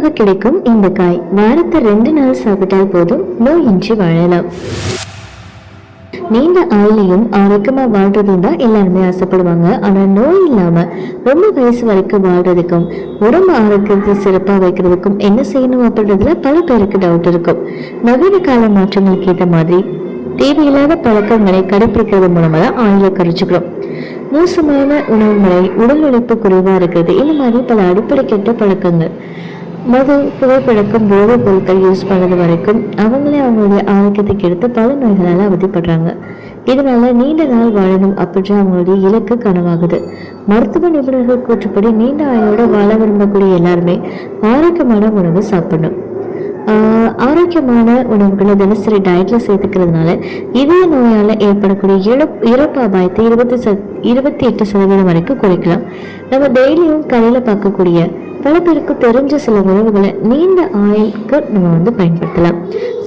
எளிதாக கிடைக்கும் இந்த காய். வாரத்தை ரெண்டு நாள் சாப்பிட்டால் போதும். நோயின்றி வாழலாம். நீண்ட ஆயிலையும் ஆரோக்கியமா வாழ்றதும் தான் எல்லாருமே ஆசைப்படுவாங்க. ஆனா நோய் இல்லாம ரொம்ப வயசு வரைக்கும் வாழ்றதுக்கும் உடம்பு ஆரோக்கியத்தை சிறப்பா வைக்கிறதுக்கும் என்ன செய்யணும் அப்படின்றதுல பல பேருக்கு டவுட் இருக்கும். நவீன கால மாற்றங்களுக்கு ஏற்ற மாதிரி தேவையில்லாத பழக்கங்களை கடைபிடிக்கிறது மூலமா தான் ஆயிலை குறைச்சிக்கிறோம். மோசமான உணவு முறை உடல் உழைப்பு குறைவா இருக்கிறது இந்த மாதிரி பல அடிப்படை கெட்ட பழக்கங்கள். மது புகைப்பழக்கம் போதைப் பொருட்கள் யூஸ் பண்ணது வரைக்கும் அவங்களே அவங்களுடைய ஆரோக்கியத்துக்கு எடுத்து பல நோய்களால் அவதிப்படுறாங்க. இதனால நீண்ட நாள் வாழணும் அப்படின்ற அவங்களுடைய இலக்கு கனவாகுது. மருத்துவ நிபுணர்கள் கூற்றுப்படி நீண்ட ஆயுளோட வாழ விரும்பக்கூடிய எல்லாருமே ஆரோக்கியமான உணவு சாப்பிடணும். ஆரோக்கியமான உணவுகளை தினசரி டயட்ல சேர்த்துக்கிறதுனால இதய நோயால் ஏற்படக்கூடிய இழப் இறப்பு அபாயத்தை இருபத்தி ச இருபத்தி எட்டு சதவீதம் வரைக்கும் குறைக்கலாம். நம்ம டெய்லியும் கடையில் பார்க்கக்கூடிய பல பேருக்கு தெரிஞ்ச சில உணவுகளை நீண்ட ஆயுளுக்கு நம்ம வந்து பயன்படுத்தலாம்.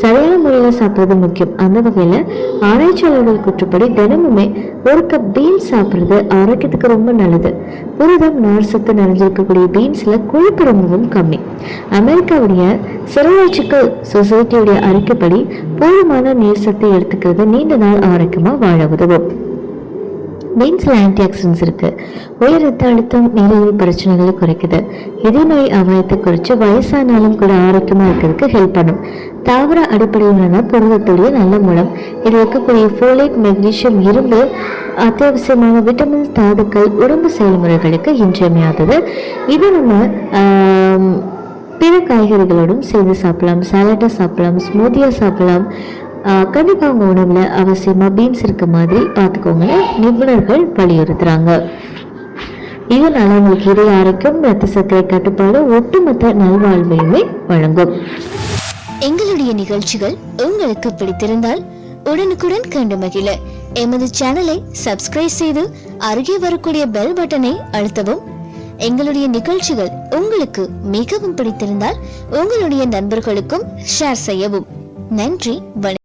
சரியான முறையில் சாப்பிட்றது முக்கியம். அந்த வகையில் ஆராய்ச்சியாளர்கள் கூற்றுப்படி தினமுமே ஒரு கப் பீன்ஸ் சாப்பிட்றது ஆரோக்கியத்துக்கு ரொம்ப நல்லது. புரதம் நார் சத்து நிறைஞ்சிருக்கக்கூடிய பீன்ஸில் கொழுப்பு ரொம்பவும் கம்மி. அமெரிக்காவுடைய செரலாஜிக்கல் சொசைட்டியுடைய அறிக்கைப்படி போதுமான நீர் சத்தை எடுத்துக்கிறது நீண்ட நாள் ஆரோக்கியமாக வாழ உதவும். பீன்ஸில் ஆன்டி ஆக்சிடென்ட்ஸ் இருக்குது உயர் ரத்த அழுத்தம் நீரிழிவு பிரச்சனைகளை குறைக்குது. இதே நோய் அபாயத்தை குறைச்சி வயசானாலும் கூட ஆரோக்கியமாக இருக்கிறதுக்கு ஹெல்ப் பண்ணும். தாவர அடிப்படையிலான புரதத்துடைய நல்ல மூலம். இதில் இருக்கக்கூடிய ஃபோலேட் மெக்னீஷியம் இரும்பு அத்தியாவசியமான விட்டமின் தாதுக்கள் உடம்பு செயல்முறைகளுக்கு இன்றியமையாதது. இது நம்ம பிற காய்கறிகளோடும் சேர்ந்து சாப்பிடலாம். சாலட்டாக சாப்பிடலாம் ஸ்மூத்தியாக சாப்பிடலாம். கண்டிப்பாக உங்கள் உணவில் அவசியமாக பீன்ஸ் இருக்க மாதிரி பார்த்துக்கோங்க. நிபுணர்கள் வலியுறுத்துகிறாங்க இதனால் உங்களுக்கு இதய ஆரோக்கியம் ரத்த சர்க்கரை கட்டுப்பாடு ஒட்டுமொத்த நல்வாழ்வையுமே வழங்கும். எங்களுடைய நிகழ்ச்சிகள் உங்களுக்கு பிடித்திருந்தால் உடனுக்குடன் கண்டு மகிழ. எமது சேனலை சப்ஸ்கிரைப் செய்து அருகே வரக்கூடிய பெல் பட்டனை அழுத்தவும். எங்களுடைய நிகழ்ச்சிகள் உங்களுக்கு மிகவும் பிடித்திருந்தால் உங்களுடைய நண்பர்களுக்கும் ஷேர் செய்யவும். நன்றி வணக்கம்.